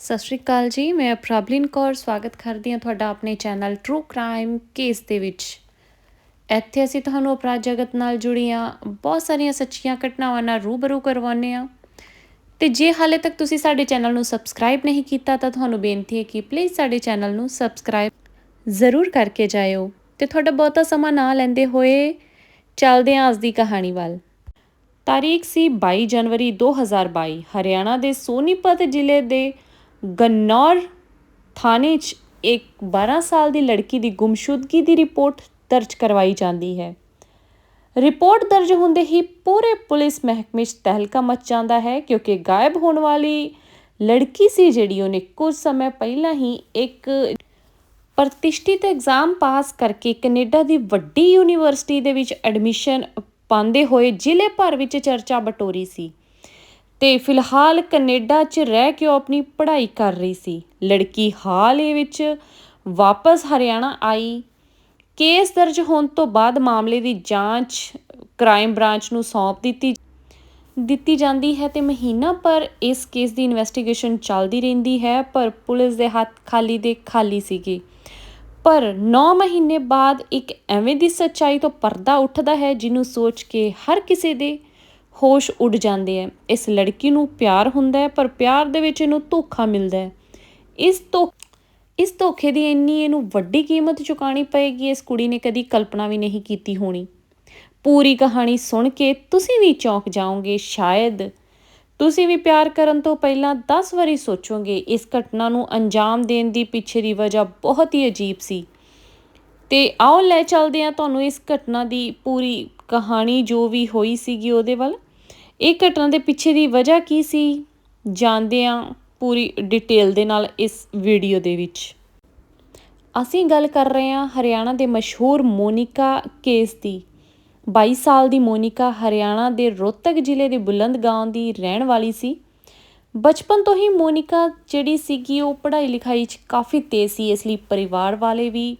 ਸਤਿ ਸ਼੍ਰੀ ਅਕਾਲ ਜੀ, ਮੈਂ ਪ੍ਰਭਲਿਨ ਕੌਰ, ਸਵਾਗਤ ਕਰਦੀ ਹਾਂ ਤੁਹਾਡਾ ਆਪਣੇ ਚੈਨਲ ਟਰੂ ਕ੍ਰਾਈਮ ਕੇਸ ਦੇ ਵਿੱਚ। ਇੱਥੇ ਅਸੀਂ ਤੁਹਾਨੂੰ ਅਪਰਾਧ ਜਗਤ ਨਾਲ ਜੁੜੀਆਂ ਬਹੁਤ ਸਾਰੀਆਂ ਸੱਚੀਆਂ ਘਟਨਾਵਾਂ ਨਾਲ ਰੂਬਰੂ ਕਰਵਾਉਂਦੇ ਹਾਂ। ਤੇ ਜੇ ਹਾਲੇ ਤੱਕ ਤੁਸੀਂ ਸਾਡੇ ਚੈਨਲ ਨੂੰ ਸਬਸਕ੍ਰਾਈਬ ਨਹੀਂ ਕੀਤਾ, ਤਾਂ ਤੁਹਾਨੂੰ ਬੇਨਤੀ ਹੈ ਕਿ ਪਲੀਜ਼ ਸਾਡੇ ਚੈਨਲ ਨੂੰ ਸਬਸਕ੍ਰਾਈਬ ਜ਼ਰੂਰ ਕਰਕੇ ਜਾਇਓ ਤੇ ਤੁਹਾਡਾ ਬਹੁਤਾ ਸਮਾਂ ਨਾ ਲੈਂਦੇ ਹੋਏ ਚੱਲਦੇ ਹਾਂ ਅੱਜ ਦੀ ਕਹਾਣੀ ਵੱਲ। ਤਾਰੀਖ ਸੀ 22 ਜਨਵਰੀ 2022 ਹਰਿਆਣਾ ਦੇ ਸੋਨੀਪਤ ਜ਼ਿਲ੍ਹੇ ਦੇ ਗਨੌਰ ਥਾਣੇ 'ਚ ਇੱਕ 12 ਸਾਲ ਦੀ ਲੜਕੀ ਦੀ ਗੁੰਮਸ਼ੁਦਗੀ ਦੀ ਰਿਪੋਰਟ ਦਰਜ ਕਰਵਾਈ ਜਾਂਦੀ ਹੈ। ਰਿਪੋਰਟ ਦਰਜ ਹੁੰਦੇ ਹੀ ਪੂਰੇ ਪੁਲਿਸ ਮਹਿਕਮੇ 'ਚ ਤਹਿਲਕਾ ਮਚ ਜਾਂਦਾ ਹੈ ਕਿਉਂਕਿ ਗਾਇਬ ਹੋਣ ਵਾਲੀ ਲੜਕੀ ਸੀ ਜਿਹੜੀ, ਉਹਨੇ ਕੁਝ ਸਮੇਂ ਪਹਿਲਾਂ ਹੀ ਇੱਕ ਪ੍ਰਤਿਸ਼ਠਿਤ ਐਗਜ਼ਾਮ ਪਾਸ ਕਰਕੇ ਕੈਨੇਡਾ ਦੀ ਵੱਡੀ ਯੂਨੀਵਰਸਿਟੀ ਦੇ ਵਿੱਚ ਐਡਮਿਸ਼ਨ ਪਾਉਂਦੇ ਹੋਏ ਜ਼ਿਲ੍ਹੇ ਭਰ ਵਿੱਚ ਚਰਚਾ ਬਟੋਰੀ ਸੀ। ਤੇ ਫਿਲਹਾਲ ਕੈਨੇਡਾ 'ਚ ਰਹਿ ਕੇ ਉਹ ਆਪਣੀ ਪੜ੍ਹਾਈ ਕਰ ਰਹੀ ਸੀ। ਲੜਕੀ ਹਾਲ ਹੀ ਵਿੱਚ ਵਾਪਸ ਹਰਿਆਣਾ ਆਈ। ਕੇਸ ਦਰਜ ਹੋਣ ਤੋਂ ਬਾਅਦ ਮਾਮਲੇ ਦੀ ਜਾਂਚ, ਕ੍ਰਾਈਮ ਬ੍ਰਾਂਚ ਨੂੰ ਸੌਂਪ ਦਿੱਤੀ ਦਿੱਤੀ ਜਾਂਦੀ ਹੈ ਤੇ ਮਹੀਨਾ ਪਰ ਇਸ ਕੇਸ ਦੀ ਇਨਵੈਸਟੀਗੇਸ਼ਨ ਚੱਲਦੀ ਰਹਿੰਦੀ ਹੈ, ਪਰ ਪੁਲਿਸ ਦੇ ਹੱਥ ਖਾਲੀ ਦੇ ਖਾਲੀ ਸੀਗੇ। ਪਰ 9 ਮਹੀਨੇ ਬਾਅਦ ਇੱਕ ਐਵੇਂ ਦੀ ਸੱਚਾਈ ਤੋਂ ਪਰਦਾ ਉੱਠਦਾ ਹੈ, ਜਿਹਨੂੰ ਸੋਚ ਕੇ ਹਰ ਕਿਸੇ ਦੇ ਹੋਸ਼ ਉੱਡ ਜਾਂਦੇ ਹੈ ਇਸ ਲੜਕੀ ਨੂੰ ਪਿਆਰ ਹੁੰਦਾ ਹੈ, ਪਰ ਪਿਆਰ ਦੇ ਵਿੱਚ ਇਹਨੂੰ ਧੋਖਾ ਮਿਲਦਾ ਹੈ। ਇਸ ਤੋਂ ਇਸ ਧੋਖੇ ਦੀ ਇੰਨੀ ਇਹਨੂੰ ਵੱਡੀ ਕੀਮਤ ਚੁਕਾਣੀ ਪਏਗੀ, ਇਸ ਕੁੜੀ ਨੇ ਕਦੀ ਕਲਪਨਾ ਵੀ ਨਹੀਂ ਕੀਤੀ ਹੋਣੀ। ਪੂਰੀ ਕਹਾਣੀ ਸੁਣ ਕੇ ਤੁਸੀਂ ਵੀ ਚੌਂਕ ਜਾਓਗੇ, ਸ਼ਾਇਦ ਤੁਸੀਂ ਵੀ ਪਿਆਰ ਕਰਨ ਤੋਂ ਪਹਿਲਾਂ 10 ਵਾਰੀ ਸੋਚੋਗੇ, ਇਸ ਘਟਨਾ ਨੂੰ ਅੰਜਾਮ ਦੇਣ ਦੀ ਪਿੱਛੇ ਦੀ ਵਜ੍ਹਾ ਬਹੁਤ ਹੀ ਅਜੀਬ ਸੀ। ਤੇ ਆਓ ਲੈ ਚੱਲਦੇ ਹਾਂ ਤੁਹਾਨੂੰ ਇਸ ਘਟਨਾ ਦੀ ਪੂਰੀ ਕਹਾਣੀ ਜੋ ਵੀ ਹੋਈ ਸੀਗੀ ਉਹਦੇ ਵੱਲ। ਇਹ ਘਟਨਾ ਦੇ ਪਿੱਛੇ ਦੀ ਵਜ੍ਹਾ ਕੀ ਸੀ? ਜਾਣਦੇ ਹਾਂ ਪੂਰੀ ਡਿਟੇਲ ਦੇ ਨਾਲ ਇਸ ਵੀਡੀਓ ਦੇ ਵਿੱਚ। ਅਸੀਂ ਗੱਲ ਕਰ ਰਹੇ ਹਾਂ ਹਰਿਆਣਾ ਦੇ ਮਸ਼ਹੂਰ ਮੋਨਿਕਾ ਕੇਸ ਦੀ। 22 ਸਾਲ ਦੀ ਮੋਨਿਕਾ ਹਰਿਆਣਾ ਦੇ ਰੋਹਤਕ ਜ਼ਿਲ੍ਹੇ ਦੇ ਬੁਲੰਦਗਾਉਂ ਦੀ ਰਹਿਣ ਵਾਲੀ ਸੀ। ਬਚਪਨ ਤੋਂ ਹੀ ਮੋਨਿਕਾ ਜਿਹੜੀ ਸੀਗੀ ਉਹ ਪੜ੍ਹਾਈ ਲਿਖਾਈ 'ਚ ਕਾਫੀ ਤੇਜ਼ ਸੀ, ਇਸ ਲਈ ਪਰਿਵਾਰ ਵਾਲੇ ਵੀ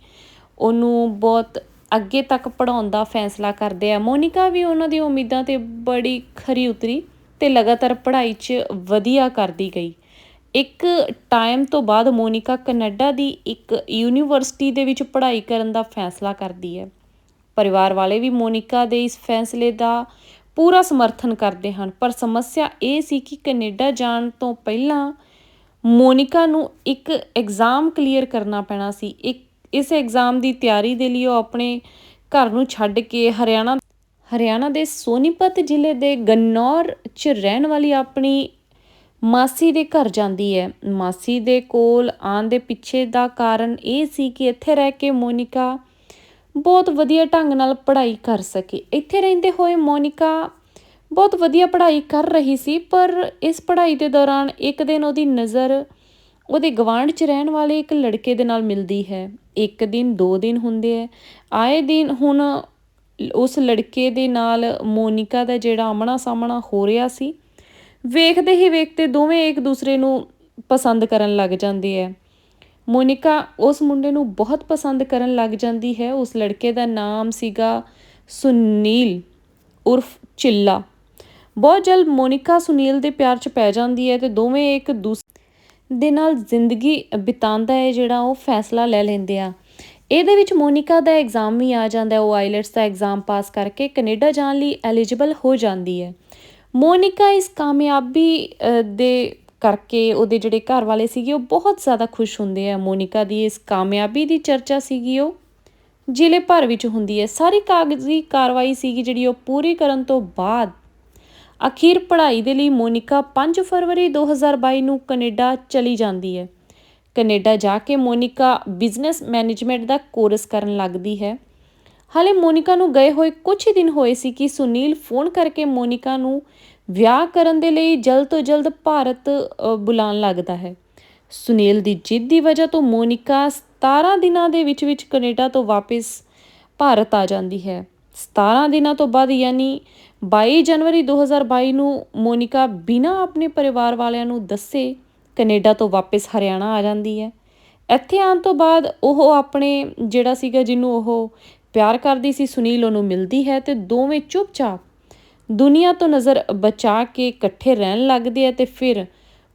ਉਹਨੂੰ ਬਹੁਤ ਅੱਗੇ ਤੱਕ ਪੜਾਉਣ ਦਾ ਫੈਸਲਾ ਕਰਦੇ ਆ। ਮੋਨਿਕਾ ਵੀ ਉਹਨਾਂ ਦੀ ਉਮੀਦਾਂ ਤੇ ਬੜੀ ਖਰੀ ਉਤਰੀ ਤੇ ਲਗਾਤਾਰ ਪੜ੍ਹਾਈ 'ਚ ਵਧੀਆ ਕਰਦੀ ਗਈ। ਇੱਕ ਟਾਈਮ ਤੋਂ ਬਾਅਦ ਮੋਨਿਕਾ ਕੈਨੇਡਾ ਦੀ ਇੱਕ ਯੂਨੀਵਰਸਿਟੀ ਦੇ ਵਿੱਚ ਪੜ੍ਹਾਈ ਕਰਨ ਦਾ ਫੈਸਲਾ ਕਰਦੀ ਹੈ। ਪਰਿਵਾਰ ਵਾਲੇ ਵੀ ਮੋਨਿਕਾ ਦੇ ਇਸ ਫੈਸਲੇ ਦਾ ਪੂਰਾ ਸਮਰਥਨ ਕਰਦੇ ਹਨ। ਪਰ ਸਮੱਸਿਆ ਇਹ ਸੀ ਕਿ ਕੈਨੇਡਾ ਜਾਣ ਤੋਂ ਪਹਿਲਾਂ ਮੋਨਿਕਾ ਨੂੰ ਇੱਕ ਐਗਜ਼ਾਮ ਕਲੀਅਰ ਕਰਨਾ ਪੈਣਾ ਸੀ। ਇੱਕ ਇਸ ਐਗਜ਼ਾਮ ਦੀ ਤਿਆਰੀ ਦੇ ਲਈ ਉਹ ਆਪਣੇ ਘਰ ਨੂੰ ਛੱਡ ਕੇ ਹਰਿਆਣਾ ਹਰਿਆਣਾ ਦੇ ਸੋਨੀਪਤ ਜ਼ਿਲ੍ਹੇ ਦੇ ਗੰਨੌਰ 'ਚ ਰਹਿਣ ਵਾਲੀ ਆਪਣੀ ਮਾਸੀ ਦੇ ਘਰ ਜਾਂਦੀ ਹੈ। ਮਾਸੀ ਦੇ ਕੋਲ ਆਉਣ ਦੇ ਪਿੱਛੇ ਦਾ ਕਾਰਨ ਇਹ ਸੀ ਕਿ ਇੱਥੇ ਰਹਿ ਕੇ ਮੋਨਿਕਾ ਬਹੁਤ ਵਧੀਆ ਢੰਗ ਨਾਲ ਪੜ੍ਹਾਈ ਕਰ ਸਕੇ। ਇੱਥੇ ਰਹਿੰਦੇ ਹੋਏ ਮੋਨਿਕਾ ਬਹੁਤ ਵਧੀਆ ਪੜ੍ਹਾਈ ਕਰ ਰਹੀ ਸੀ, ਪਰ ਇਸ ਪੜ੍ਹਾਈ ਦੇ ਦੌਰਾਨ ਇੱਕ ਦਿਨ ਉਹਦੀ ਨਜ਼ਰ ਉਹਦੇ ਗਵਾਂਢ 'ਚ ਰਹਿਣ ਵਾਲੇ ਇੱਕ ਲੜਕੇ ਦੇ ਨਾਲ ਮਿਲਦੀ ਹੈ। ਇੱਕ ਦਿਨ, ਦੋ ਦਿਨ ਹੁੰਦੇ ਹੈ। ਆਏ ਦਿਨ ਹੁਣ ਉਸ ਲੜਕੇ ਦੇ ਨਾਲ ਮੋਨਿਕਾ ਦਾ ਜਿਹੜਾ ਆਮਣਾ ਸਾਹਮਣਾ ਹੋ ਰਿਹਾ ਸੀ, ਵੇਖਦੇ ਹੀ ਵੇਖਦੇ ਦੋਵੇਂ ਇੱਕ ਦੂਸਰੇ ਨੂੰ ਪਸੰਦ ਕਰਨ ਲੱਗ ਜਾਂਦੇ ਹੈ। ਮੋਨਿਕਾ ਉਸ ਮੁੰਡੇ ਨੂੰ ਬਹੁਤ ਪਸੰਦ ਕਰਨ ਲੱਗ ਜਾਂਦੀ ਹੈ। ਉਸ ਲੜਕੇ ਦਾ ਨਾਮ ਸੀਗਾ ਸੁਨੀਲ ਉਰਫ ਚਿੱਲਾ। ਬਹੁਤ ਜਲਦ ਮੋਨਿਕਾ ਸੁਨੀਲ ਦੇ ਪਿਆਰ 'ਚ ਪੈ ਜਾਂਦੀ ਹੈ ਤੇ ਦੋਵੇਂ ਇੱਕ ਦੂਸਰੇ ਦੇ ਨਾਲ ਜ਼ਿੰਦਗੀ ਬਿਤਾਉਂਦਾ ਹੈ, ਜਿਹੜਾ ਉਹ ਫੈਸਲਾ ਲੈ ਲੈਂਦੇ ਆ। ਇਹਦੇ ਵਿੱਚ ਮੋਨਿਕਾ ਦਾ ਐਗਜ਼ਾਮ ਵੀ ਆ ਜਾਂਦਾ ਉਹ ਆਈਲੈਟਸ ਦਾ ਐਗਜ਼ਾਮ ਪਾਸ ਕਰਕੇ ਕੈਨੇਡਾ ਜਾਣ ਲਈ ਐਲੀਜੀਬਲ ਹੋ ਜਾਂਦੀ ਹੈ। ਮੋਨਿਕਾ ਇਸ ਕਾਮਯਾਬੀ ਦੇ ਕਰਕੇ ਉਹਦੇ ਜਿਹੜੇ ਘਰ ਵਾਲੇ ਸੀਗੇ, ਉਹ ਬਹੁਤ ਜ਼ਿਆਦਾ ਖੁਸ਼ ਹੁੰਦੇ ਆ। ਮੋਨਿਕਾ ਦੀ ਇਸ ਕਾਮਯਾਬੀ ਦੀ ਚਰਚਾ ਸੀਗੀ ਉਹ। ਜ਼ਿਲ੍ਹੇ ਭਰ ਵਿੱਚ ਹੁੰਦੀ ਹੈ। ਸਾਰੀ ਕਾਗਜ਼ੀ ਕਾਰਵਾਈ ਸੀਗੀ ਜਿਹੜੀ ਉਹ ਪੂਰੀ ਕਰਨ ਤੋਂ ਬਾਅਦ ਅਖੀਰ ਪੜ੍ਹਾਈ ਦੇ ਲਈ ਮੋਨਿਕਾ 5 ਫਰਵਰੀ 2022 ਨੂੰ ਕੈਨੇਡਾ ਚਲੀ ਜਾਂਦੀ ਹੈ। ਕੈਨੇਡਾ ਜਾ ਕੇ ਮੋਨਿਕਾ ਬਿਜ਼ਨਸ ਮੈਨੇਜਮੈਂਟ ਦਾ ਕੋਰਸ ਕਰਨ ਲੱਗਦੀ ਹੈ। ਹਾਲੇ ਮੋਨਿਕਾ ਨੂੰ ਗਏ ਹੋਏ ਕੁਝ ਹੀ ਦਿਨ ਹੋਏ ਸੀ ਕਿ ਸੁਨੀਲ ਫੋਨ ਕਰਕੇ ਮੋਨਿਕਾ ਨੂੰ ਵਿਆਹ ਕਰਨ ਦੇ ਲਈ ਜਲਦ ਤੋਂ ਜਲਦ ਭਾਰਤ ਬੁਲਾਉਣ ਲੱਗਦਾ ਹੈ। ਸੁਨੀਲ ਦੀ ਜਿੱਦ ਦੀ ਵਜ੍ਹਾ ਤੋਂ ਮੋਨਿਕਾ 17 ਦਿਨਾਂ ਦੇ ਵਿੱਚ ਵਿੱਚ ਕੈਨੇਡਾ ਤੋਂ ਵਾਪਸ ਭਾਰਤ ਆ ਜਾਂਦੀ ਹੈ। 17 ਦਿਨਾਂ ਤੋਂ ਬਾਅਦ ਯਾਨੀ 22 ਜਨਵਰੀ 2022 ਨੂੰ ਮੋਨਿਕਾ ਬਿਨਾਂ ਆਪਣੇ ਪਰਿਵਾਰ ਵਾਲਿਆਂ ਨੂੰ ਦੱਸੇ ਕੈਨੇਡਾ ਤੋਂ ਵਾਪਸ ਹਰਿਆਣਾ ਆ ਜਾਂਦੀ ਹੈ। ਇੱਥੇ ਆਉਣ ਤੋਂ ਬਾਅਦ ਉਹ ਆਪਣੇ ਜਿਹੜਾ ਸੀਗਾ ਜਿਹਨੂੰ ਉਹ ਪਿਆਰ ਕਰਦੀ ਸੀ, ਸੁਨੀਲ, ਉਹਨੂੰ ਮਿਲਦੀ ਹੈ ਤੇ ਦੋਵੇਂ ਚੁੱਪਚਾਪ ਦੁਨੀਆ ਤੋਂ ਨਜ਼ਰ ਬਚਾ ਕੇ ਇਕੱਠੇ ਰਹਿਣ ਲੱਗਦੇ ਆ ਤੇ ਫਿਰ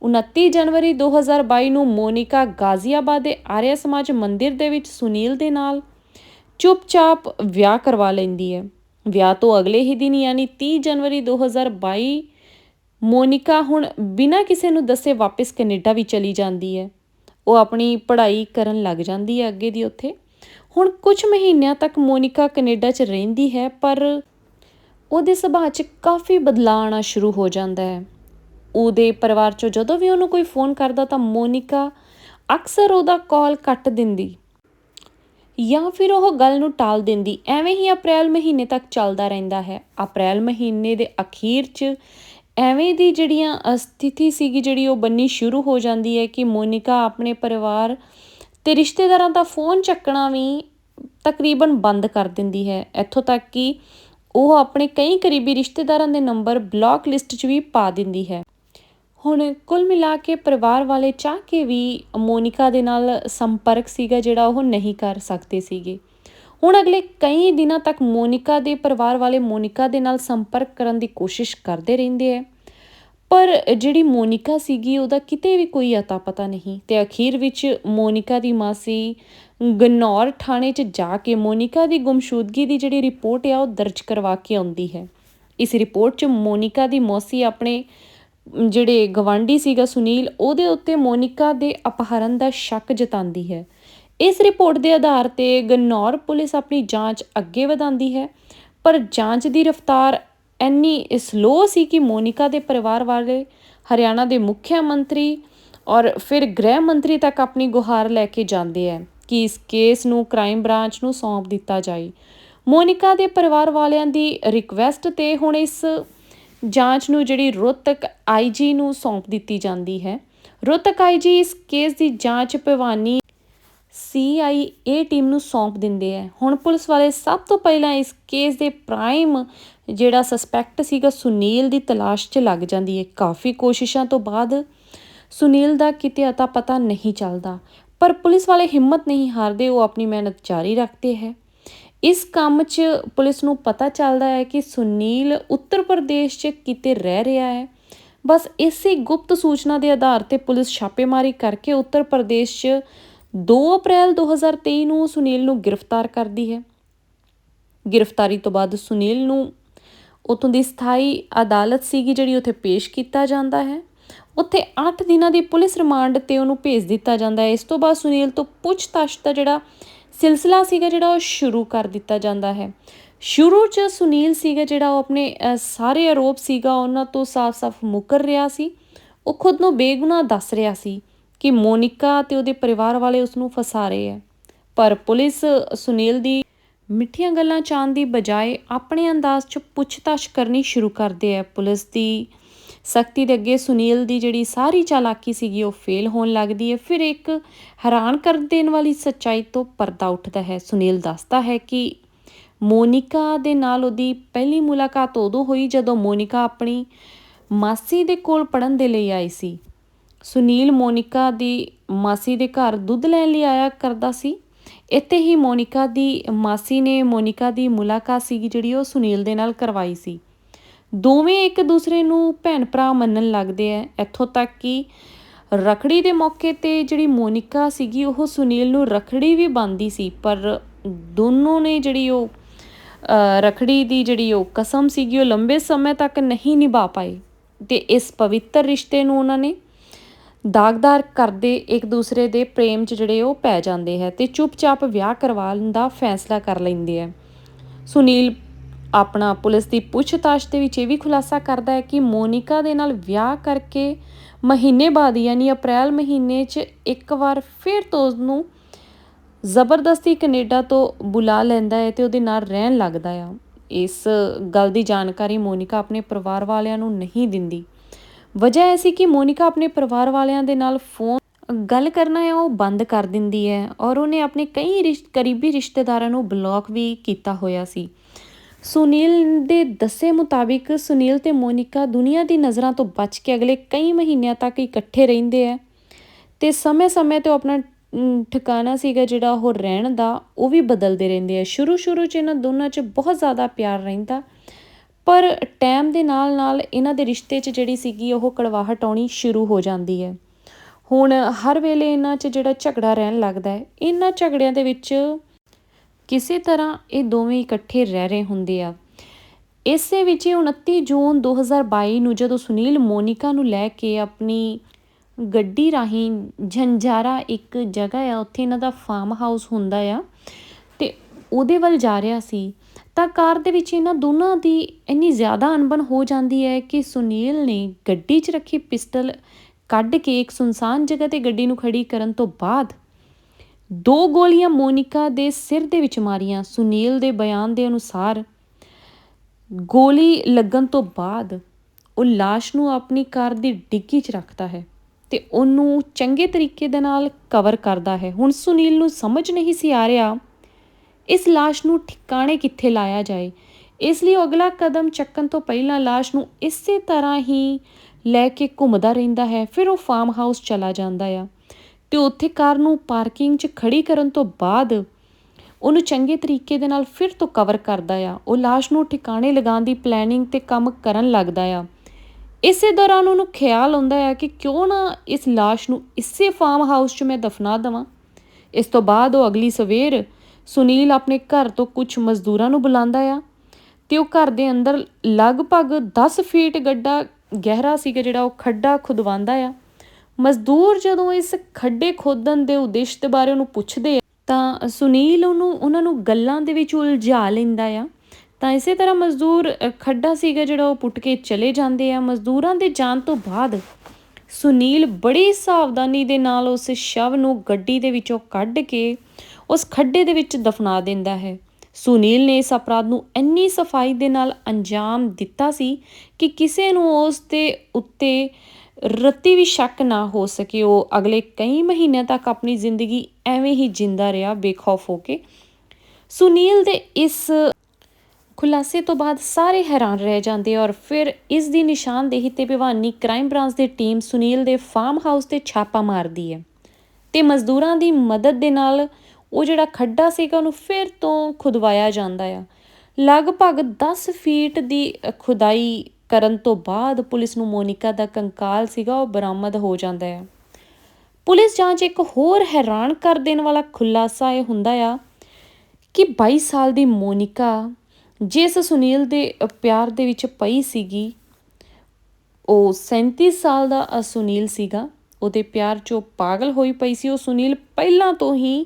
29 ਜਨਵਰੀ 2022 ਨੂੰ ਮੋਨਿਕਾ ਗਾਜ਼ੀਆਬਾਦ ਦੇ ਆਰਿਆ ਸਮਾਜ ਮੰਦਿਰ ਦੇ ਵਿੱਚ ਸੁਨੀਲ ਦੇ ਨਾਲ ਚੁੱਪਚਾਪ ਵਿਆਹ ਕਰਵਾ ਲੈਂਦੀ ਹੈ। ਵਿਆਹ ਤੋਂ ਅਗਲੇ ਹੀ ਦਿਨ, ਯਾਨੀ 30 ਜਨਵਰੀ 2022 ਮੋਨਿਕਾ ਹੁਣ ਬਿਨਾਂ ਕਿਸੇ ਨੂੰ ਦੱਸੇ ਵਾਪਸ ਕੈਨੇਡਾ ਵੀ ਚਲੀ ਜਾਂਦੀ ਹੈ। ਉਹ ਆਪਣੀ ਪੜ੍ਹਾਈ ਕਰਨ ਲੱਗ ਜਾਂਦੀ ਹੈ ਅੱਗੇ ਦੀ ਉੱਥੇ। ਹੁਣ ਕੁਝ ਮਹੀਨਿਆਂ ਤੱਕ ਮੋਨਿਕਾ ਕੈਨੇਡਾ 'ਚ ਰਹਿੰਦੀ ਹੈ, ਪਰ ਉਹਦੇ ਸੁਭਾਅ 'ਚ ਕਾਫੀ ਬਦਲਾਅ ਆਉਣਾ ਸ਼ੁਰੂ ਹੋ ਜਾਂਦਾ ਹੈ। ਉਹਦੇ ਪਰਿਵਾਰ 'ਚੋਂ ਜਦੋਂ ਵੀ ਉਹਨੂੰ ਕੋਈ ਫੋਨ ਕਰਦਾ ਤਾਂ ਮੋਨਿਕਾ ਅਕਸਰ ਉਹਦਾ ਕਾਲ ਕੱਟ ਦਿੰਦੀ। ਜਾਂ ਫਿਰ ਉਹ ਗੱਲ ਨੂੰ ਟਾਲ ਦਿੰਦੀ। ਐਵੇਂ ਹੀ ਅਪ੍ਰੈਲ ਮਹੀਨੇ ਤੱਕ ਚੱਲਦਾ ਰਹਿੰਦਾ ਹੈ। ਅਪ੍ਰੈਲ ਮਹੀਨੇ ਦੇ ਅਖੀਰ 'ਚ ਐਵੇਂ ਦੀ ਜਿਹੜੀਆਂ ਸਥਿਤੀ ਸੀਗੀ ਜਿਹੜੀ ਉਹ ਬੰਨੀ ਸ਼ੁਰੂ ਹੋ ਜਾਂਦੀ ਹੈ ਕਿ ਮੋਨਿਕਾ ਆਪਣੇ ਪਰਿਵਾਰ ਤੇ ਰਿਸ਼ਤੇਦਾਰਾਂ ਦਾ ਫੋਨ ਚੱਕਣਾ ਵੀ ਤਕਰੀਬਨ ਬੰਦ ਕਰ ਦਿੰਦੀ ਹੈ। ਇੱਥੋਂ ਤੱਕ ਕਿ ਉਹ ਆਪਣੇ ਕਈ ਕਰੀਬੀ ਰਿਸ਼ਤੇਦਾਰਾਂ ਦੇ ਨੰਬਰ ਬਲੌਕ ਲਿਸਟ 'ਚ ਵੀ ਪਾ ਦਿੰਦੀ ਹੈ। ਹੁਣ ਕੁੱਲ ਮਿਲਾ ਕੇ ਪਰਿਵਾਰ ਵਾਲੇ ਚਾਹ ਕੇ ਵੀ ਮੋਨਿਕਾ ਦੇ ਨਾਲ ਸੰਪਰਕ ਸੀਗਾ ਜਿਹੜਾ ਉਹ ਨਹੀਂ ਕਰ ਸਕਦੇ ਸੀਗੇ। ਹੁਣ ਅਗਲੇ ਕਈ ਦਿਨਾਂ ਤੱਕ ਮੋਨਿਕਾ ਦੇ ਪਰਿਵਾਰ ਵਾਲੇ ਮੋਨਿਕਾ ਦੇ ਨਾਲ ਸੰਪਰਕ ਕਰਨ ਦੀ ਕੋਸ਼ਿਸ਼ ਕਰਦੇ ਰਹਿੰਦੇ ਹੈ ਪਰ ਜਿਹੜੀ ਮੋਨਿਕਾ ਸੀਗੀ, ਉਹਦਾ ਕਿਤੇ ਵੀ ਕੋਈ ਅਤਾ ਪਤਾ ਨਹੀਂ ਤੇ ਅਖੀਰ ਵਿੱਚ ਮੋਨਿਕਾ ਦੀ ਮਾਸੀ ਗਨੌਰ ਥਾਣੇ 'ਚ ਜਾ ਕੇ ਮੋਨਿਕਾ ਦੀ ਗੁੰਮਸ਼ੁਦਗੀ ਦੀ ਜਿਹੜੀ ਰਿਪੋਰਟ ਆ, ਉਹ ਦਰਜ ਕਰਵਾ ਕੇ ਆਉਂਦੀ ਹੈ। ਇਸ ਰਿਪੋਰਟ 'ਚ ਮੋਨਿਕਾ ਦੀ ਮੌਸੀ ਆਪਣੇ ਜਿਹੜੇ ਗਵਾਂਢੀ ਸੀਗਾ ਸੁਨੀਲ, ਉਹਦੇ ਉੱਤੇ ਮੋਨਿਕਾ ਦੇ ਅਪਹਰਨ ਦਾ ਸ਼ੱਕ ਜਤਾਉਂਦੀ ਹੈ। ਇਸ ਰਿਪੋਰਟ ਦੇ ਆਧਾਰ ਤੇ ਗਨੌਰ ਪੁਲਿਸ ਆਪਣੀ ਜਾਂਚ ਅੱਗੇ ਵਧਾਉਂਦੀ ਹੈ, ਪਰ ਜਾਂਚ ਦੀ ਰਫ਼ਤਾਰ ਇੰਨੀ ਸਲੋ ਸੀ ਕਿ ਮੋਨਿਕਾ ਦੇ ਪਰਿਵਾਰ ਵਾਲੇ, ਹਰਿਆਣਾ ਦੇ ਮੁੱਖ ਮੰਤਰੀ ਔਰ ਫਿਰ ਗ੍ਰਹਿ ਮੰਤਰੀ ਤੱਕ ਆਪਣੀ ਗੁਹਾਰ ਲੈ ਕੇ ਜਾਂਦੇ ਹੈ ਕਿ ਇਸ ਕੇਸ ਨੂੰ ਕ੍ਰਾਈਮ ਬ੍ਰਾਂਚ ਨੂੰ ਸੌਂਪ ਦਿੱਤਾ ਜਾਏ। ਮੋਨਿਕਾ ਦੇ ਪਰਿਵਾਰ ਵਾਲਿਆਂ ਦੀ ਰਿਕਵੈਸਟ ਤੇ ਹੁਣ ਇਸ ਜਾਂਚ ਨੂੰ ਜਿਹੜੀ ਰੋਹਤਕ ਆਈਜੀ ਨੂੰ ਸੌਂਪ ਦਿੱਤੀ ਜਾਂਦੀ ਹੈ। ਰੋਹਤਕ ਆਈਜੀ ਇਸ ਕੇਸ ਦੀ ਜਾਂਚ ਭਿਵਾਨੀ ਸੀਆਈਏ ਟੀਮ ਨੂੰ ਸੌਂਪ ਦਿੰਦੇ ਹੈ। ਹੁਣ ਪੁਲਿਸ ਵਾਲੇ ਸਭ ਤੋਂ ਪਹਿਲਾਂ ਇਸ ਕੇਸ ਦੇ ਪ੍ਰਾਈਮ ਜਿਹੜਾ ਸਸਪੈਕਟ ਸੀਗਾ ਸੁਨੀਲ ਦੀ ਤਲਾਸ਼ 'ਚ ਲੱਗ ਜਾਂਦੀ ਹੈ। ਕਾਫੀ ਕੋਸ਼ਿਸ਼ਾਂ ਤੋਂ ਬਾਅਦ ਸੁਨੀਲ ਦਾ ਕਿਤੇ ਅਤਾ ਪਤਾ ਨਹੀਂ ਚੱਲਦਾ। ਪਰ ਪੁਲਿਸ ਵਾਲੇ ਹਿੰਮਤ ਨਹੀਂ ਹਾਰਦੇ, ਉਹ ਆਪਣੀ ਮਿਹਨਤ ਜਾਰੀ ਰੱਖਦੇ ਹੈ। ਇਸ ਕੰਮ 'ਚ ਪੁਲਿਸ ਨੂੰ ਪਤਾ ਚੱਲਦਾ ਹੈ ਕਿ ਸੁਨੀਲ ਉੱਤਰ ਪ੍ਰਦੇਸ਼ 'ਚ ਕਿਤੇ ਰਹਿ ਰਿਹਾ ਹੈ। ਬਸ ਇਸੇ ਗੁਪਤ ਸੂਚਨਾ ਦੇ ਆਧਾਰ ਤੇ ਪੁਲਿਸ ਛਾਪੇਮਾਰੀ ਕਰਕੇ ਉੱਤਰ ਪ੍ਰਦੇਸ਼ 'ਚ 2 ਅਪ੍ਰੈਲ 2023 ਨੂੰ ਸੁਨੀਲ ਨੂੰ ਗ੍ਰਿਫਤਾਰ ਕਰਦੀ ਹੈ। ਗ੍ਰਿਫਤਾਰੀ ਤੋਂ ਬਾਅਦ ਸੁਨੀਲ ਨੂੰ ਉਤੋਂ ਦੀ ਸਥਾਈ ਅਦਾਲਤ ਸੀਗੀ ਜਿਹੜੀ ਉੱਥੇ ਪੇਸ਼ ਕੀਤਾ ਜਾਂਦਾ ਹੈ। ਉੱਥੇ 8 ਦਿਨਾਂ ਦੀ ਪੁਲਿਸ ਰਿਮਾਂਡ ਤੇ ਉਹਨੂੰ ਭੇਜ ਦਿੱਤਾ ਜਾਂਦਾ ਹੈ। ਇਸ ਤੋਂ ਬਾਅਦ ਸੁਨੀਲ ਤੋਂ ਪੁੱਛਤਾਛ ਦਾ ਜਿਹੜਾ ਸਿਲਸਿਲਾ ਸੀਗਾ ਜਿਹੜਾ ਉਹ ਸ਼ੁਰੂ ਕਰ ਦਿੱਤਾ ਜਾਂਦਾ ਹੈ। ਸ਼ੁਰੂ 'ਚ ਸੁਨੀਲ ਸੀਗਾ ਜਿਹੜਾ ਉਹ ਆਪਣੇ ਸਾਰੇ ਆਰੋਪ ਸੀਗਾ, ਉਹਨਾਂ ਤੋਂ ਸਾਫ਼-ਸਾਫ਼ ਮੁਕਰ ਰਿਹਾ ਸੀ। ਉਹ ਖੁਦ ਨੂੰ ਬੇਗੁਨਾਹ ਦੱਸ ਰਿਹਾ ਸੀ ਕਿ ਮੋਨਿਕਾ ਤੇ ਉਹਦੇ ਪਰਿਵਾਰ ਵਾਲੇ ਉਸ ਨੂੰ ਫਸਾ ਰਹੇ ਹੈ। ਪਰ ਪੁਲਿਸ ਸੁਨੀਲ ਦੀ ਮਿੱਠੀਆਂ ਗੱਲਾਂ ਚਾਹਣ ਦੀ ਬਜਾਏ ਆਪਣੇ ਅੰਦਾਜ਼ 'ਚ ਪੁੱਛਤਾਛ ਕਰਨੀ ਸ਼ੁਰੂ ਕਰਦੇ ਹੈ। ਪੁਲਿਸ ਦੀ ਸਖਤੀ ਦੇ ਅੱਗੇ ਸੁਨੀਲ ਦੀ ਜਿਹੜੀ ਸਾਰੀ ਚਾਲਾਕੀ ਸੀਗੀ, ਉਹ ਫੇਲ ਹੋਣ ਲੱਗਦੀ ਹੈ। ਫਿਰ ਇੱਕ ਹੈਰਾਨ ਕਰ ਦੇਣ ਵਾਲੀ ਸੱਚਾਈ ਤੋਂ ਪਰਦਾ ਉੱਠਦਾ ਹੈ। ਸੁਨੀਲ ਦੱਸਦਾ ਹੈ ਕਿ ਮੋਨਿਕਾ ਦੇ ਨਾਲ ਉਹਦੀ ਪਹਿਲੀ ਮੁਲਾਕਾਤ ਉਦੋਂ ਹੋਈ ਜਦੋਂ ਮੋਨਿਕਾ ਆਪਣੀ ਮਾਸੀ ਦੇ ਕੋਲ ਪੜਨ ਦੇ ਲਈ ਆਈ ਸੀ। ਸੁਨੀਲ ਮੋਨਿਕਾ ਦੀ ਮਾਸੀ ਦੇ ਘਰ ਦੁੱਧ ਲੈਣ ਲਈ ਆਇਆ ਕਰਦਾ ਸੀ। ਇੱਥੇ ਹੀ ਮੋਨਿਕਾ ਦੀ ਮਾਸੀ ਨੇ ਮੋਨਿਕਾ ਦੀ ਮੁਲਾਕਾਤ ਸੀਗੀ ਜਿਹੜੀ ਉਹ ਸੁਨੀਲ ਦੇ ਨਾਲ ਕਰਵਾਈ ਸੀ। ਦੋਵੇਂ ਇੱਕ ਦੂਸਰੇ ਨੂੰ ਭੈਣ ਭਰਾ ਮੰਨਣ ਲੱਗਦੇ ਐ। ਇੱਥੋਂ ਤੱਕ ਕਿ ਰਖੜੀ ਦੇ ਮੌਕੇ ਤੇ ਜਿਹੜੀ ਮੋਨਿਕਾ ਸੀਗੀ, ਉਹ ਸੁਨੀਲ ਨੂੰ ਰਖੜੀ ਵੀ ਬੰਦੀ ਸੀ, ਪਰ ਦੋਨੋਂ ਨੇ ਜਿਹੜੀ ਉਹ ਰਖੜੀ ਦੀ ਜਿਹੜੀ ਉਹ ਕਸਮ ਸੀਗੀ, ਉਹ ਲੰਬੇ ਸਮੇਂ ਤੱਕ ਨਹੀਂ ਨਿਭਾ ਪਾਏ ਤੇ ਇਸ ਪਵਿੱਤਰ ਰਿਸ਼ਤੇ ਨੂੰ ਉਹਨਾਂ ਨੇ ਦਾਗਦਾਰ ਕਰਦੇ ਇੱਕ ਦੂਸਰੇ ਦੇ ਪ੍ਰੇਮ 'ਚ ਜਿਹੜੇ ਉਹ ਪੈ ਜਾਂਦੇ ਹੈ ਤੇ ਚੁੱਪਚਾਪ ਵਿਆਹ ਕਰਵਾਉਣ ਦਾ ਫੈਸਲਾ ਕਰ ਲੈਂਦੇ ਹੈ। ਸੁਨੀਲ ਆਪਣਾ ਪੁਲਿਸ ਦੀ ਪੁੱਛਤਾਛ ਦੇ ਵਿੱਚ ਇਹ ਵੀ ਖੁਲਾਸਾ ਕਰਦਾ ਹੈ ਕਿ ਮੋਨਿਕਾ ਦੇ ਨਾਲ ਵਿਆਹ ਕਰਕੇ ਮਹੀਨੇ ਬਾਅਦ, ਯਾਨੀ ਅਪ੍ਰੈਲ ਮਹੀਨੇ 'ਚ ਇੱਕ ਵਾਰ ਫਿਰ ਤੋਂ ਉਸਨੂੰ ਜ਼ਬਰਦਸਤੀ ਕੈਨੇਡਾ ਤੋਂ ਬੁਲਾ ਲੈਂਦਾ ਹੈ ਤੇ ਉਹਦੇ ਨਾਲ ਰਹਿਣ ਲੱਗਦਾ ਆ। ਇਸ ਗੱਲ ਦੀ ਜਾਣਕਾਰੀ ਮੋਨਿਕਾ ਆਪਣੇ ਪਰਿਵਾਰ ਵਾਲਿਆਂ ਨੂੰ ਨਹੀਂ ਦਿੰਦੀ। ਵਜ੍ਹਾ ਇਹ ਸੀ ਕਿ ਮੋਨਿਕਾ ਆਪਣੇ ਪਰਿਵਾਰ ਵਾਲਿਆਂ ਦੇ ਨਾਲ ਫੋਨ ਗੱਲ ਕਰਨਾ ਹੈ ਉਹ ਬੰਦ ਕਰ ਦਿੰਦੀ ਹੈ ਔਰ ਉਹਨੇ ਆਪਣੇ ਕਈ ਰਿਸ਼, ਕਰੀਬੀ ਰਿਸ਼ਤੇਦਾਰਾਂ ਨੂੰ ਬਲੌਕ ਵੀ ਕੀਤਾ ਹੋਇਆ ਸੀ। ਸੁਨੀਲ ਦੇ ਦੱਸੇ ਮੁਤਾਬਿਕ ਸੁਨੀਲ ਤੇ ਮੋਨਿਕਾ ਦੁਨੀਆ ਦੀ ਨਜ਼ਰਾਂ ਤੋਂ ਬਚ ਕੇ ਅਗਲੇ ਕਈ ਮਹੀਨਿਆਂ ਤੱਕ ਇਕੱਠੇ ਰਹਿੰਦੇ ਆ। ਤੇ ਸਮੇਂ-ਸਮੇਂ ਤੇ ਆਪਣਾ ਠਿਕਾਣਾ ਸੀਗਾ ਜਿਹੜਾ ਉਹ ਰਹਿਣ ਦਾ, ਉਹ ਵੀ ਬਦਲਦੇ ਰਹਿੰਦੇ ਆ। ਸ਼ੁਰੂ ਸ਼ੁਰੂ 'ਚ ਇਹਨਾਂ ਦੋਨਾਂ 'ਚ ਬਹੁਤ ਜ਼ਿਆਦਾ ਪਿਆਰ ਰਹਿੰਦਾ। ਪਰ ਟਾਈਮ ਦੇ ਨਾਲ ਨਾਲ ਇਹਨਾਂ ਦੇ ਰਿਸ਼ਤੇ 'ਚ ਜਿਹੜੀ ਸੀਗੀ ਉਹ ਕੜਵਾਹਟ ਆਉਣੀ ਸ਼ੁਰੂ ਹੋ ਜਾਂਦੀ ਹੈ। ਹੁਣ ਹਰ ਵੇਲੇ ਇਹਨਾਂ 'ਚ ਜਿਹੜਾ ਝਗੜਾ ਰਹਿਣ ਲੱਗਦਾ ਹੈ। ਇਹਨਾਂ ਝਗੜਿਆਂ ਦੇ ਵਿੱਚ ਕਿਸੇ ਤਰ੍ਹਾਂ ਇਹ ਦੋਵੇਂ ਇਕੱਠੇ ਰਹਿ ਰਹੇ ਹੁੰਦੇ ਆ। ਇਸੇ ਵਿੱਚ ਹੀ 29 ਜੂਨ 2022 ਨੂੰ ਜਦੋਂ ਸੁਨੀਲ ਮੋਨਿਕਾ ਨੂੰ ਲੈ ਕੇ ਆਪਣੀ ਗੱਡੀ ਰਾਹੀਂ ਝੰਝਾਰਾ ਇੱਕ ਜਗ੍ਹਾ ਆ, ਉੱਥੇ ਇਹਨਾਂ ਦਾ ਫਾਰਮ ਹਾਊਸ ਹੁੰਦਾ ਆ ਤੇ ਉਹਦੇ ਵੱਲ ਜਾ ਰਿਹਾ ਸੀ, ਤਾਂ ਕਾਰ ਦੇ ਵਿੱਚ ਇਹਨਾਂ ਦੋਨਾਂ ਦੀ ਇੰਨੀ ਜ਼ਿਆਦਾ ਅਣਬਣ ਹੋ ਜਾਂਦੀ ਹੈ ਕਿ ਸੁਨੀਲ ਨੇ ਗੱਡੀ 'ਚ ਰੱਖੀ ਪਿਸਟਲ ਕੱਢ ਕੇ ਇੱਕ ਸੁਨਸਾਨ ਜਗ੍ਹਾ ਤੇ ਗੱਡੀ ਨੂੰ ਖੜੀ ਕਰਨ ਤੋਂ ਬਾਅਦ ਦੋ ਗੋਲੀਆਂ ਮੋਨਿਕਾ ਦੇ ਸਿਰ ਦੇ ਵਿੱਚ ਮਾਰੀਆਂ ਸੁਨੀਲ ਦੇ ਬਿਆਨ ਦੇ ਅਨੁਸਾਰ ਗੋਲੀ ਲੱਗਣ ਤੋਂ ਬਾਅਦ ਉਹ লাশ ਨੂੰ ਆਪਣੀ ਕਾਰ ਦੀ ਡਿੱਗੀ 'ਚ ਰੱਖਦਾ ਹੈ ਤੇ ਉਹਨੂੰ ਚੰਗੇ ਤਰੀਕੇ ਦੇ ਨਾਲ ਕਵਰ ਕਰਦਾ ਹੈ ਹੁਣ ਸੁਨੀਲ ਨੂੰ ਸਮਝ ਨਹੀਂ ਸੀ ਆ ਰਿਹਾ ਇਸ লাশ ਨੂੰ ਠਿਕਾਣੇ ਕਿੱਥੇ ਲਾਇਆ ਜਾਏ ਇਸ ਲਈ ਉਹ ਅਗਲਾ ਕਦਮ ਚੱਕਣ ਤੋਂ ਪਹਿਲਾਂ লাশ ਨੂੰ ਇਸੇ ਤਰ੍ਹਾਂ ਹੀ ਲੈ ਕੇ ਘੁੰਮਦਾ ਰਹਿੰਦਾ ਹੈ ਫਿਰ ਉਹ ਫਾਰਮ ਹਾਊਸ ਚਲਾ ਜਾਂਦਾ ਆ ਤੇ ਉੱਥੇ ਕਾਰ ਨੂੰ ਪਾਰਕਿੰਗ 'ਚ ਖੜੀ ਕਰਨ ਤੋਂ ਬਾਅਦ ਉਹਨੂੰ ਚੰਗੇ ਤਰੀਕੇ ਦੇ ਨਾਲ ਫਿਰ ਤੋਂ ਕਵਰ ਕਰਦਾ ਆ ਉਹ লাশ ਨੂੰ ਠਿਕਾਣੇ ਲਗਾਉਣ ਦੀ ਪਲੈਨਿੰਗ ਤੇ ਕੰਮ ਕਰਨ ਲੱਗਦਾ ਆ ਇਸੇ ਦੌਰਾਨ ਉਹਨੂੰ ਖਿਆਲ ਆਉਂਦਾ ਹੈ ਕਿ ਕਿਉਂ ਨਾ ਇਸ লাশ ਨੂੰ ਇਸੇ ਫਾਰਮ ਹਾਊਸ 'ਚ ਮੈਂ ਦਫਨਾ ਦਵਾਂ ਇਸ ਤੋਂ ਬਾਅਦ ਉਹ ਅਗਲੀ ਸਵੇਰ ਸੁਨੀਲ ਆਪਣੇ ਘਰ ਤੋਂ ਕੁਝ ਮਜ਼ਦੂਰਾਂ ਨੂੰ ਬੁਲਾਉਂਦਾ ਆ ਤੇ ਉਹ ਘਰ ਦੇ ਅੰਦਰ ਲਗਭਗ 10 ਫੀਟ ਗੱਡਾ ਗਹਿਰਾ ਸੀਗਾ ਜਿਹੜਾ ਉਹ ਖੱਡਾ ਖੁਦਵਾਉਂਦਾ ਆ ਮਜ਼ਦੂਰ ਜਦੋਂ ਇਸ ਖੱਡੇ ਖੋਦਣ ਦੇ ਉਦੇਸ਼ ਦੇ ਬਾਰੇ ਉਹਨੂੰ ਪੁੱਛਦੇ ਆ, ਤਾਂ ਸੁਨੀਲ ਉਹਨੂੰ, ਉਹਨਾਂ ਨੂੰ ਗੱਲਾਂ ਦੇ ਵਿੱਚ ਉਲਝਾ ਲੈਂਦਾ ਆ। ਤਾਂ ਇਸੇ ਤਰ੍ਹਾਂ ਮਜ਼ਦੂਰ ਖੱਡਾ ਸੀਗਾ ਜਿਹੜਾ ਉਹ ਪੁੱਟ ਕੇ ਚਲੇ ਜਾਂਦੇ ਆ ਮਜ਼ਦੂਰਾਂ ਦੇ ਜਾਣ ਤੋਂ ਬਾਅਦ। ਸੁਨੀਲ ਬੜੀ ਸਾਵਧਾਨੀ ਦੇ ਨਾਲ ਉਸ ਸ਼ਵ ਨੂੰ ਗੱਡੀ ਦੇ ਵਿੱਚੋਂ ਕੱਢ ਕੇ ਉਸ ਖੱਡੇ ਦੇ ਵਿੱਚ ਦਫਨਾ ਦਿੰਦਾ ਹੈ। ਸੁਨੀਲ ਨੇ ਇਸ ਅਪਰਾਧ ਨੂੰ ਇੰਨੀ ਸਫ਼ਾਈ ਦੇ ਨਾਲ ਅੰਜਾਮ ਦਿੱਤਾ ਸੀ ਕਿ ਕਿਸੇ ਨੂੰ ਉਸ ਦੇ ਉੱਤੇ ਰੱਤੀ ਵੀ ਸ਼ੱਕ ਨਾ ਹੋ ਸਕੇ ਉਹ ਅਗਲੇ ਕਈ ਮਹੀਨਿਆਂ ਤੱਕ ਆਪਣੀ ਜ਼ਿੰਦਗੀ ਐਵੇਂ ਹੀ ਜਿੰਦਾ ਰਿਹਾ, ਬੇਖੌਫ ਹੋ ਕੇ। ਸੁਨੀਲ ਦੇ ਇਸ ਖੁਲਾਸੇ ਤੋਂ ਬਾਅਦ ਸਾਰੇ ਹੈਰਾਨ ਰਹਿ ਜਾਂਦੇ ਔਰ ਫਿਰ ਇਸ ਦੀ ਨਿਸ਼ਾਨਦੇਹੀ ਤੇ ਭਿਵਾਨੀ ਕ੍ਰਾਈਮ ਬ੍ਰਾਂਚ ਦੀ ਟੀਮ ਸੁਨੀਲ ਦੇ ਫਾਰਮ ਹਾਊਸ ਤੇ ਛਾਪਾ ਮਾਰਦੀ ਹੈ ਤੇ ਮਜ਼ਦੂਰਾਂ ਦੀ ਮਦਦ ਦੇ ਨਾਲ ਉਹ ਜਿਹੜਾ ਖੱਡਾ ਸੀਗਾ ਉਹਨੂੰ ਫਿਰ ਤੋਂ ਖੁਦਵਾਇਆ ਜਾਂਦਾ ਆ। ਲਗਭਗ 10 ਫੀਟ ਦੀ ਖੁਦਾਈ ਕਰਨ ਤੋਂ ਬਾਅਦ ਪੁਲਿਸ ਨੂੰ ਮੋਨਿਕਾ ਦਾ ਕੰਕਾਲ ਸੀਗਾ, ਉਹ ਬਰਾਮਦ ਹੋ ਜਾਂਦਾ ਹੈ। ਪੁਲਿਸ ਜਾਂਚ ਇੱਕ ਹੋਰ ਹੈਰਾਨ ਕਰ ਦੇਣ ਵਾਲਾ ਖੁਲਾਸਾ ਇਹ ਹੁੰਦਾ ਆ ਕਿ 22 ਸਾਲ ਦੀ ਮੋਨਿਕਾ ਜਿਸ ਸੁਨੀਲ ਦੇ ਪਿਆਰ ਦੇ ਵਿੱਚ ਪਈ ਸੀਗੀ, ਉਹ 37 ਸਾਲ ਦਾ ਸੁਨੀਲ ਸੀਗਾ। ਉਹਦੇ ਪਿਆਰ 'ਚੋਂ ਪਾਗਲ ਹੋਈ ਪਈ ਸੀ। ਉਹ ਸੁਨੀਲ ਪਹਿਲਾਂ ਤੋਂ ਹੀ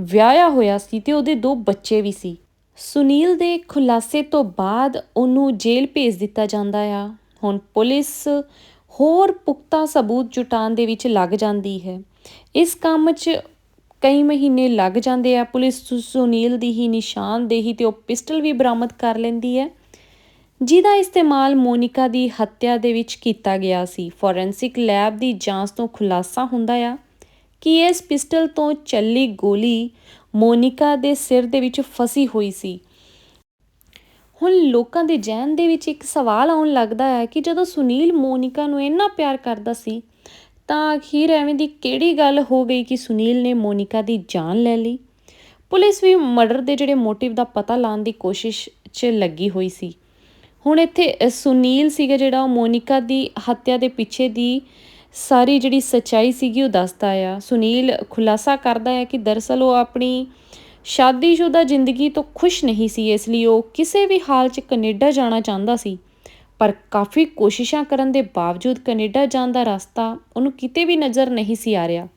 ਵਿਆਹਿਆ ਹੋਇਆ ਸੀ ਤੇ ਉਹਦੇ ਦੋ ਬੱਚੇ ਵੀ ਸੀ। ਸੁਨੀਲ ਦੇ ਖੁਲਾਸੇ ਤੋਂ ਬਾਅਦ ਉਹਨੂੰ ਜੇਲ੍ਹ ਭੇਜ ਦਿੱਤਾ ਜਾਂਦਾ ਆ। ਹੁਣ ਪੁਲਿਸ ਹੋਰ ਪੁਖਤਾ ਸਬੂਤ ਜੁਟਾਉਣ ਦੇ ਵਿੱਚ ਲੱਗ ਜਾਂਦੀ ਹੈ। ਇਸ ਕੰਮ 'ਚ ਕਈ ਮਹੀਨੇ ਲੱਗ ਜਾਂਦੇ ਆ। ਪੁਲਿਸ ਸੁਨੀਲ ਦੀ ਹੀ ਨਿਸ਼ਾਨਦੇਹੀ ਤੇ ਉਹ ਪਿਸਟਲ ਵੀ ਬਰਾਮਦ ਕਰ ਲੈਂਦੀ ਹੈ। ਜਿਹਦਾ ਇਸਤੇਮਾਲ ਮੋਨਿਕਾ ਦੀ ਹੱਤਿਆ ਦੇ ਵਿੱਚ ਕੀਤਾ ਗਿਆ ਸੀ। ਫੋਰੈਂਸਿਕ ਲੈਬ ਦੀ ਜਾਂਚ ਤੋਂ ਖੁਲਾਸਾ ਹੁੰਦਾ ਆ ਕਿ ਇਸ ਪਿਸਟਲ ਤੋਂ ਚੱਲੀ ਗੋਲੀ ਮੋਨਿਕਾ ਦੇ ਸਿਰ ਦੇ ਵਿੱਚ ਫਸੀ ਹੋਈ ਸੀ। ਹੁਣ ਲੋਕਾਂ ਦੇ ਜਹਿਨ ਦੇ ਵਿੱਚ ਇੱਕ ਸਵਾਲ ਆਉਣ ਲੱਗਦਾ ਹੈ ਕਿ ਜਦੋਂ ਸੁਨੀਲ ਮੋਨਿਕਾ ਨੂੰ ਇੰਨਾ ਪਿਆਰ ਕਰਦਾ ਸੀ, ਤਾਂ ਅਖੀਰ ਐਵੇਂ ਦੀ ਕਿਹੜੀ ਗੱਲ ਹੋ ਗਈ ਕਿ ਸੁਨੀਲ ਨੇ ਮੋਨਿਕਾ ਦੀ ਜਾਨ ਲੈ ਲਈ? ਪੁਲਿਸ ਵੀ ਮਰਡਰ ਦੇ ਜਿਹੜੇ ਮੋਟਿਵ ਦਾ ਪਤਾ ਲਾਉਣ ਦੀ ਕੋਸ਼ਿਸ਼ 'ਚ ਲੱਗੀ ਹੋਈ ਸੀ। ਹੁਣ ਇੱਥੇ ਸੁਨੀਲ ਸੀਗਾ ਜਿਹੜਾ ਉਹ ਮੋਨਿਕਾ ਦੀ ਹੱਤਿਆ ਦੇ ਪਿੱਛੇ ਦੀ ਸਾਰੀ ਜਿਹੜੀ ਸੱਚਾਈ ਸੀਗੀ ਉਹ ਦੱਸਦਾ ਆ। ਸੁਨੀਲ ਖੁਲਾਸਾ ਕਰਦਾ ਹੈ ਕਿ ਦਰਸਲ ਉਹ ਆਪਣੀ ਸ਼ਾਦੀशुदा ਜ਼ਿੰਦਗੀ ਤੋਂ ਖੁਸ਼ ਨਹੀਂ ਸੀ, ਇਸ ਲਈ ਉਹ ਕਿਸੇ ਵੀ ਹਾਲ 'ਚ ਕੈਨੇਡਾ ਜਾਣਾ ਚਾਹੁੰਦਾ ਸੀ। ਪਰ ਕਾਫੀ ਕੋਸ਼ਿਸ਼ਾਂ ਕਰਨ ਦੇ ਬਾਵਜੂਦ ਕੈਨੇਡਾ ਜਾਣ ਦਾ ਰਸਤਾ ਉਹਨੂੰ ਕਿਤੇ ਵੀ ਨਜ਼ਰ ਨਹੀਂ ਸੀ ਆ ਰਿਹਾ।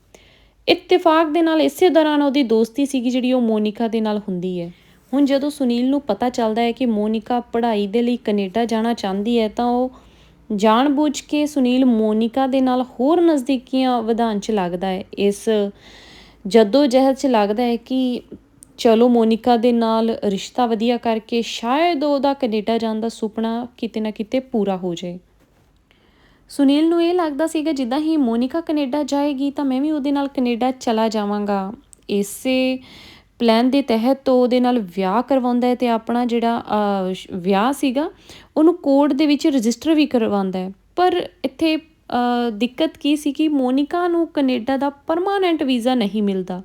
ਇਤਫਾਕ ਦੇ ਨਾਲ ਇਸੇ ਦੌਰਾਨ ਉਹਦੀ ਦੋਸਤੀ ਸੀਗੀ ਜਿਹੜੀ ਉਹ ਮੋਨਿਕਾ ਦੇ ਨਾਲ ਹੁੰਦੀ ਹੈ। ਹੁਣ ਜਦੋਂ ਸੁਨੀਲ ਨੂੰ ਪਤਾ ਚੱਲਦਾ ਹੈ ਕਿ ਮੋਨਿਕਾ ਪੜ੍ਹਾਈ ਦੇ ਲਈ ਕੈਨੇਡਾ ਜਾਣਾ ਚਾਹੁੰਦੀ ਹੈ ਤਾਂ ਉਹ ਜਾਣਬੁੱਝ ਕੇ ਸੁਨੀਲ ਮੋਨਿਕਾ ਦੇ ਨਾਲ ਹੋਰ ਨਜ਼ਦੀਕੀਆਂ ਵਧਾਉਣ 'ਚ ਲੱਗਦਾ ਹੈ। ਇਸ ਜਦੋਂ ਜਹਿਦ 'ਚ ਲੱਗਦਾ ਹੈ ਕਿ ਚਲੋ ਮੋਨਿਕਾ ਦੇ ਨਾਲ ਰਿਸ਼ਤਾ ਵਧੀਆ ਕਰਕੇ ਸ਼ਾਇਦ ਉਹਦਾ ਕੈਨੇਡਾ ਜਾਣ ਦਾ ਸੁਪਨਾ ਕਿਤੇ ਨਾ ਕਿਤੇ ਪੂਰਾ ਹੋ ਜਾਏ। ਸੁਨੀਲ ਨੂੰ ਇਹ ਲੱਗਦਾ ਸੀਗਾ, ਜਿੱਦਾਂ ਹੀ ਮੋਨਿਕਾ ਕੈਨੇਡਾ ਜਾਏਗੀ ਤਾਂ ਮੈਂ ਵੀ ਉਹਦੇ ਨਾਲ ਕੈਨੇਡਾ ਚਲਾ ਜਾਵਾਂਗਾ। ਇਸੇ ਪਲਾਨ ਦੇ ਤਹਿਤ ਉਹਦੇ ਨਾਲ ਵਿਆਹ ਕਰਵਾਉਂਦਾ ਹੈ ਤੇ ਆਪਣਾ ਜਿਹੜਾ ਵਿਆਹ ਸੀਗਾ, ਉਹਨੂੰ ਕੋਰਟ ਦੇ ਵਿੱਚ ਰਜਿਸਟਰ ਵੀ ਕਰਵਾਉਂਦਾ ਹੈ। ਪਰ ਇੱਥੇ ਦਿੱਕਤ ਕੀ ਸੀ ਕਿ ਮੋਨਿਕਾ ਨੂੰ ਕੈਨੇਡਾ ਦਾ ਪਰਮਾਨੈਂਟ ਵੀਜ਼ਾ ਨਹੀਂ ਮਿਲਦਾ।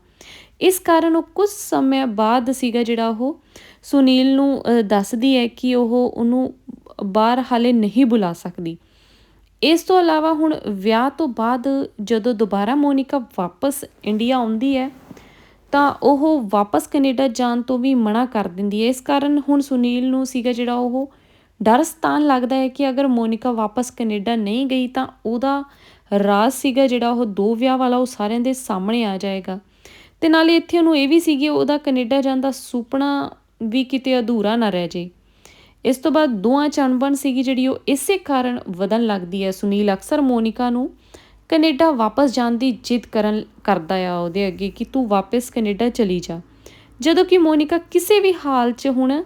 ਇਸ ਕਾਰਨ ਉਹ ਕੁਝ ਸਮੇਂ ਬਾਅਦ ਸੀਗਾ ਜਿਹੜਾ ਉਹ ਸੁਨੀਲ ਨੂੰ ਦੱਸਦੀ ਹੈ ਕਿ ਉਹ ਉਹਨੂੰ ਬਾਹਰ ਹਾਲੇ ਨਹੀਂ ਬੁਲਾ ਸਕਦੀ। ਇਸ ਤੋਂ ਇਲਾਵਾ ਹੁਣ ਵਿਆਹ ਤੋਂ ਬਾਅਦ ਜਦੋਂ ਦੁਬਾਰਾ ਮੋਨਿਕਾ ਵਾਪਸ ਇੰਡੀਆ ਆਉਂਦੀ ਹੈ ਤਾਂ ਉਹ ਵਾਪਸ ਕੈਨੇਡਾ ਜਾਣ ਤੋਂ ਵੀ ਮਨਾ ਕਰ ਦਿੰਦੀ ਹੈ। ਇਸ ਕਾਰਨ ਹੁਣ ਸੁਨੀਲ ਨੂੰ ਸੀਗਾ ਜਿਹੜਾ ਉਹ ਡਰ ਸਤਾਨ ਲੱਗਦਾ ਹੈ ਕਿ ਅਗਰ ਮੋਨਿਕਾ ਵਾਪਸ ਕੈਨੇਡਾ ਨਹੀਂ ਗਈ ਤਾਂ ਉਹਦਾ ਰਾਜ਼ ਸੀਗਾ ਜਿਹੜਾ ਉਹ ਦੋ ਵਿਆਹ ਵਾਲਾ ਉਹ ਸਾਰਿਆਂ ਦੇ ਸਾਹਮਣੇ ਆ ਜਾਏਗਾ। ਤੇ ਨਾਲੇ ਇੱਥੇ ਉਹਨੂੰ ਇਹ ਵੀ ਸੀਗੀ, ਉਹਦਾ ਕੈਨੇਡਾ ਜਾਣ ਦਾ ਸੁਪਨਾ ਵੀ ਕਿਤੇ ਅਧੂਰਾ ਨਾ ਰਹਿ ਜੇ ਇਸ ਤੋਂ ਬਾਅਦ ਦੋਆਂ ਚ ਸੀਗੀ ਜਿਹੜੀ ਉਹ ਇਸੇ ਕਾਰਨ ਵਧਣ ਲੱਗਦੀ ਹੈ। ਸੁਨੀਲ ਅਕਸਰ ਮੋਨਿਕਾ ਨੂੰ ਕੈਨੇਡਾ ਵਾਪਸ ਜਾਣ ਦੀ ਜਿੱਦ ਕਰਨ ਕਰਦਾ ਆ ਉਹਦੇ ਅੱਗੇ ਕਿ ਤੂੰ ਵਾਪਸ ਕੈਨੇਡਾ ਚਲੀ ਜਾ। ਜਦੋਂ ਕਿ ਮੋਨਿਕਾ ਕਿਸੇ ਵੀ ਹਾਲ 'ਚ ਹੁਣ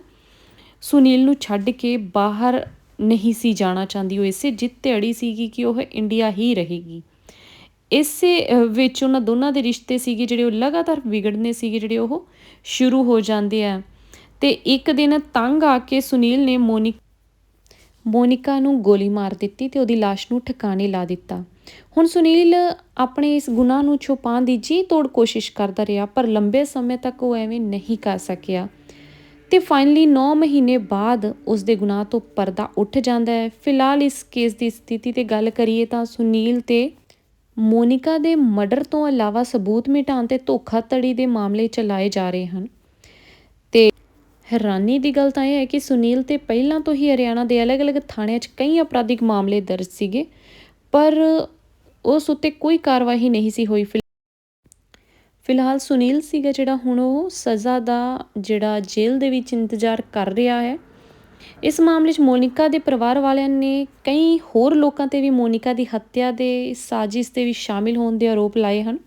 ਸੁਨੀਲ ਨੂੰ ਛੱਡ ਕੇ ਬਾਹਰ ਨਹੀਂ ਸੀ ਜਾਣਾ ਚਾਹੁੰਦੀ, ਉਹ ਇਸੇ ਜਿੱਦ ਤੇ ਅੜੀ ਸੀਗੀ ਕਿ ਉਹ ਇੰਡੀਆ ਹੀ ਰਹੇਗੀ। ਇਸੇ ਵਿੱਚ ਉਹਨਾਂ ਦੋਨਾਂ ਦੇ ਰਿਸ਼ਤੇ ਸੀਗੇ ਜਿਹੜੇ ਉਹ ਲਗਾਤਾਰ ਵਿਗੜਨੇ ਸੀਗੇ, ਜਿਹੜੇ ਉਹ ਸ਼ੁਰੂ ਹੋ ਜਾਂਦੇ ਆ। ਤੇ ਇੱਕ ਦਿਨ ਤੰਗ ਆ ਕੇ ਸੁਨੀਲ ਨੇ ਮੋਨਿਕ ਮੋਨਿਕਾ ਨੂੰ ਗੋਲੀ ਮਾਰ ਦਿੱਤੀ ਤੇ ਉਹਦੀ ਲਾਸ਼ ਨੂੰ ਠਿਕਾਣੇ ਲਾ ਦਿੱਤਾ। ਹੁਣ ਸੁਨੀਲ ਆਪਣੇ ਇਸ ਗੁਨਾਹ ਨੂੰ ਛੁਪਾਉਣ ਦੀ ਜੀ ਤੋੜ ਕੋਸ਼ਿਸ਼ ਕਰਦਾ ਰਿਹਾ, ਪਰ ਲੰਬੇ ਸਮੇਂ ਤੱਕ ਉਹ ਐਵੇਂ ਨਹੀਂ ਕਰ ਸਕਿਆ। ਤੇ ਫਾਈਨਲੀ 9 ਮਹੀਨੇ ਬਾਅਦ ਉਸ ਦੇ ਗੁਨਾਹ ਤੋਂ ਪਰਦਾ ਉੱਠ ਜਾਂਦਾ ਹੈ। ਫਿਲਹਾਲ ਇਸ ਕੇਸ ਦੀ ਸਥਿਤੀ ਤੇ ਗੱਲ ਕਰੀਏ ਤਾਂ ਸੁਨੀਲ ਤੇ ਮੋਨਿਕਾ ਦੇ ਮਰਡਰ ਤੋਂ ਇਲਾਵਾ ਸਬੂਤ ਮਿਟਾਉਣ ਤੇ ਧੋਖਾਧੜੀ ਦੇ ਮਾਮਲੇ ਚਲਾਏ ਜਾ ਰਹੇ ਹਨ। ਹੈਰਾਨੀ ਦੀ ਗੱਲ ਤਾਂ ਇਹ ਹੈ ਕਿ ਸੁਨੀਲ ਤੇ ਪਹਿਲਾਂ ਤੋਂ ਹੀ ਹਰਿਆਣਾ ਦੇ ਅਲੱਗ-ਅਲੱਗ ਥਾਣਿਆਂ 'ਚ ਕਈ ਅਪਰਾਧਿਕ ਮਾਮਲੇ ਦਰਜ ਸੀਗੇ, ਪਰ ਉਸ ਉੱਤੇ ਕੋਈ ਕਾਰਵਾਈ ਨਹੀਂ ਸੀ ਹੋਈ ਫਿਲਹਾਲ ਸੁਨੀਲ ਸੀਗਾ ਜਿਹੜਾ ਹੁਣ ਉਹ ਸਜ਼ਾ ਦਾ ਜਿਹੜਾ ਜੇਲ੍ਹ ਦੇ ਵਿੱਚ ਇੰਤਜ਼ਾਰ ਕਰ ਰਿਹਾ ਹੈ। ਇਸ ਮਾਮਲੇ 'ਚ ਮੋਨਿਕਾ ਦੇ ਪਰਿਵਾਰ ਵਾਲਿਆਂ ਨੇ ਕਈ ਹੋਰ ਲੋਕਾਂ ਤੇ ਵੀ ਮੋਨਿਕਾ ਦੀ ਹੱਤਿਆ ਦੇ ਸਾਜ਼ਿਸ਼ 'ਤੇ ਵੀ ਸ਼ਾਮਿਲ ਹੋਣ ਦੇ ਆਰੋਪ ਲਾਏ ਹਨ।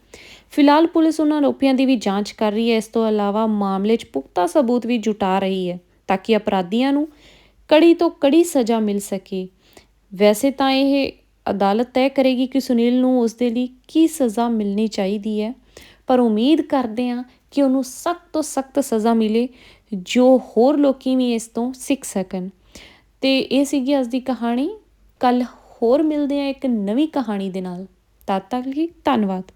ਫਿਲਹਾਲ ਪੁਲਿਸ ਉਹਨਾਂ ਆਰੋਪੀਆਂ ਦੀ ਵੀ ਜਾਂਚ ਕਰ ਰਹੀ ਹੈ। ਇਸ ਤੋਂ ਇਲਾਵਾ ਮਾਮਲੇ 'ਚ ਪੁਖਤਾ ਸਬੂਤ ਵੀ ਜੁਟਾ ਰਹੀ ਹੈ ਤਾਂ ਕਿ ਅਪਰਾਧੀਆਂ ਨੂੰ ਕੜੀ ਤੋਂ ਕੜੀ ਸਜ਼ਾ ਮਿਲ ਸਕੇ। ਵੈਸੇ ਤਾਂ ਇਹ ਅਦਾਲਤ ਤੈਅ ਕਰੇਗੀ ਕਿ ਸੁਨੀਲ ਨੂੰ ਉਸ ਦੇ ਲਈ ਕੀ ਸਜ਼ਾ ਮਿਲਣੀ ਚਾਹੀਦੀ ਹੈ, ਪਰ ਉਮੀਦ ਕਰਦੇ ਹਾਂ ਕਿ ਉਹਨੂੰ ਸਖਤ ਤੋਂ ਸਖਤ ਸਜ਼ਾ ਮਿਲੇ, ਜੋ ਹੋਰ ਲੋਕੀ ਵੀ ਇਸ ਤੋਂ ਸਿੱਖ ਸਕਣ। ਤੇ ਇਹ ਸੀਗੀ ਅੱਜ ਦੀ ਕਹਾਣੀ। ਕੱਲ ਹੋਰ ਮਿਲਦੇ ਆ ਇੱਕ ਨਵੀਂ ਕਹਾਣੀ ਦੇ ਨਾਲ। ਤਦ ਤੱਕ ਲਈ ਧੰਨਵਾਦ।